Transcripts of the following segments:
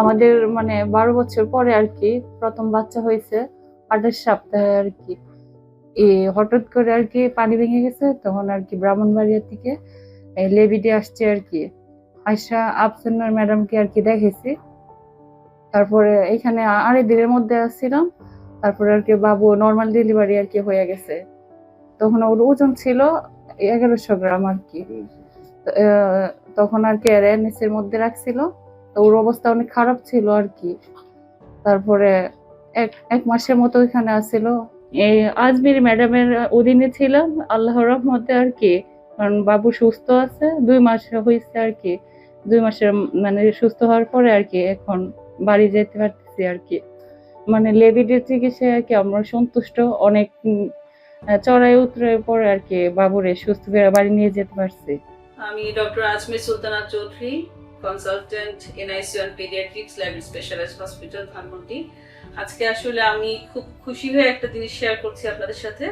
আমাদের মানে বারো বছর পরে আর কি প্রথম বাচ্চা হয়েছে আঠাশ সপ্তাহে আর কি। এ হঠাৎ করে আর কি পানি ভেঙে গেছে তখন আর কি ব্রাহ্মণবাড়িয়া থেকে লেবিডি আসছে আর কি। আয়সা আফসানার ম্যাডামকে আর কি দেখেছি। তারপরে এখানে আড়াই দিনের মধ্যে আসছিলাম তারপরে আর কি বাবু নর্মাল ডেলিভারি আর কি হয়ে গেছে। তখন ওর ওজন ছিল এগারোশো গ্রাম আর কি। তখন আর কি এর মধ্যে রাখছিল। তো ওর অবস্থা অনেক খারাপ ছিল আর কি। তারপরে এক এক মাসের মতো এখানে আসছিল এই আজমির ম্যাডামের অধীনে ছিলাম, আল্লাহর রহমতে আর কি। কারণ বাবু সুস্থ আছে, দুই মাস হয়েছে আর কি। দুই মাসের মানে সুস্থ হওয়ার পরে আর কি এখন বাড়ি যেতে পারতেছি আর কি। মানে লেবিডের চিকিৎসায় আর কি আমরা সন্তুষ্ট। অনেক চড়াই উতরে পরে আর কি বাবুরে সুস্থ বাড়ি নিয়ে যেতে পারছি। আমি doctor Azmir Sultana Chowdhury. Consultant NICU and paediatrics lab specialised hospital Dhanmondi. আজকে আসলে আমি খুব খুশি হয়ে একটা জিনিস শেয়ার করছি আপনাদের সাথে।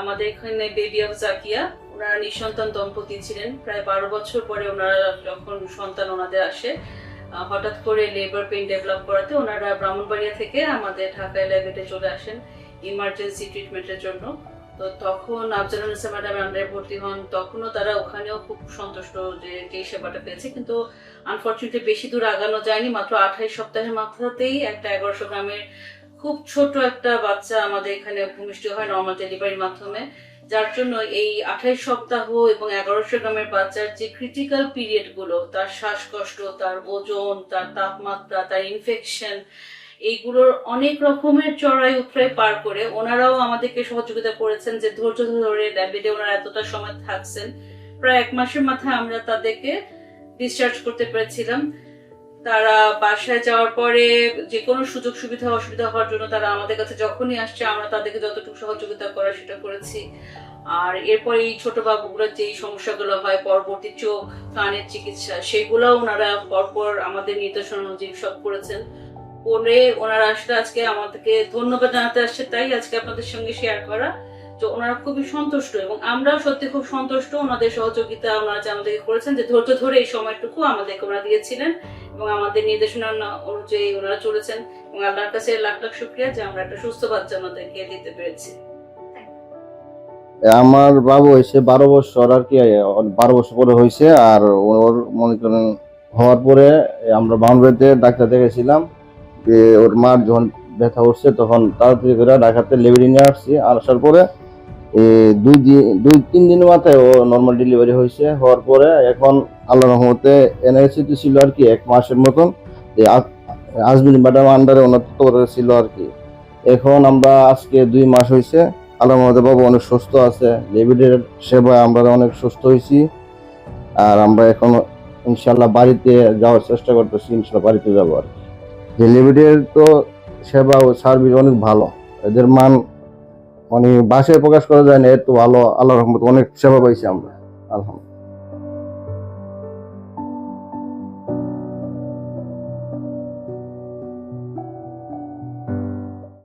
আমাদের এখানে বেবি অফ জাকিয়া ওনারা নিঃসন্তান দম্পতি ছিলেন। প্রায় বারো বছর পরে ওনারা যখন সন্তান ওনাদের আসে হঠাৎ করে লেবার পেইন ডেভেলপ করাতে ওনারা ব্রাহ্মণবাড়িয়া থেকে আমাদের ঢাকায় ল্যাবেটে চলে আসেন ইমার্জেন্সি ট্রিটমেন্টের জন্য। তো তখন আফজালুল ইসলাম ম্যাডাম আন্ডারে ভর্তি হন, তখনও তারা ওখানেও খুব সন্তুষ্ট যে যে সেবাটা পেয়েছে। কিন্তু আনফর্চুনেটলি বেশি দূর আগানো যায়নি, মাত্র আঠাইশ সপ্তাহের মাথাতেই একটা এগারোশো গ্রামের খুব ছোট একটা বাচ্চা আমাদের এখানে ভূমিষ্ঠ হয় নর্মাল ডেলিভারির মাধ্যমে। যার জন্য এই আঠাইশ সপ্তাহ এবং এগারোশো গ্রামের বাচ্চার যে ক্রিটিক্যাল পিরিয়ডগুলো তার শ্বাসকষ্ট, তার ওজন, তার তাপমাত্রা, তার ইনফেকশন এইগুলোর অনেক রকমের চড়াই উতরাই পার করে ওনারাও আমাদেরকে সহযোগিতা করেছেন যে ধৈর্য ধরে ল্যাবেটে ওনারা এতটা সময় থাকছেন। প্রায় এক মাসের মাথায় আমরা তাদেরকে ডিসচার্জ করতে পেরেছিলাম। তারা বাসায় যাওয়ার পরে যে কোনো সুযোগ সুবিধা, অসুবিধা হওয়ার জন্য তারা আমাদের কাছে যখনই আসছে, আমরা তাদেরকে যতটুকু সহযোগিতা করা সেটা করেছি। আর এরপর এই ছোট বাবুগুলোর যেই সমস্যাগুলো হয়, পরবর্তী চোখ, কানের চিকিৎসা সেগুলো ওনারা পরপর আমাদের নির্দেশনা অনুযায়ী সব করেছেন। করে ওনারা আসলে আজকে আমাদেরকে ধন্যবাদ জানাতে আসছে, তাই আজকে আপনাদের সঙ্গে শেয়ার করা। তো ওনারা খুবই সন্তুষ্ট এবং আমরাও সত্যি খুব সন্তুষ্ট ওনাদের সহযোগিতা ওনারা যে আমাদেরকে করেছেন, যে ধৈর্য ধরে এই সময়টুকু আমাদেরকে ওনারা দিয়েছিলেন এবং আমাদের নির্দেশনা অনুযায়ী ওনারা চলেছেন এবং আল্লাহর কাছে লাখ লাখ শুক্রিয়া যে আমরা একটা সুস্থ বাচ্চা আমাদেরকে দিতে পেরেছি। আমার বাবু হয়েছে বারো বছর আর কি, বারো বছর পরে হয়েছে আর ওর মনে করেন হওয়ার পরে আমরা বাউন্ডারিতে ডাক্তার দেখেছিলাম ওর মার যখন ব্যথা উঠছে, তখন তাড়াতাড়ি করে ঢাকাতে লেবেরি নিয়ে আসছি। আসার পরে দুই দিন, দুই, তিন দিনের মাথায় ও নর্মাল ডেলিভারি হয়েছে। হওয়ার পরে এখন আল্লাহ রহমতে এনআইসিতে ছিল আর কি, এক মাসের মতন। যে আজ- আজমির ম্যাডাম আন্ডারে ওনার ছিল আর কি। এখন আমরা আজকে দুই মাস হয়েছে আল্লাহ মহাদেব বাবু অনেক সুস্থ আছে। লেবিডের সেবায় আমরা অনেক সুস্থ হয়েছি। আর আমরা এখন ইনশাল্লাহ বাড়িতে যাওয়ার চেষ্টা করতেছি ইনশাল্লাহ বাড়িতে যাব আর কি। লেবিডের তো সেবা ও সার্ভিস অনেক ভালো। এদের মান মানে বাসায় প্রকাশ করা যায় না এত ভালো। আল্লাহ রহমত অনেক সেবা পাইছি আমরা, আলহামদুলিল্লাহ।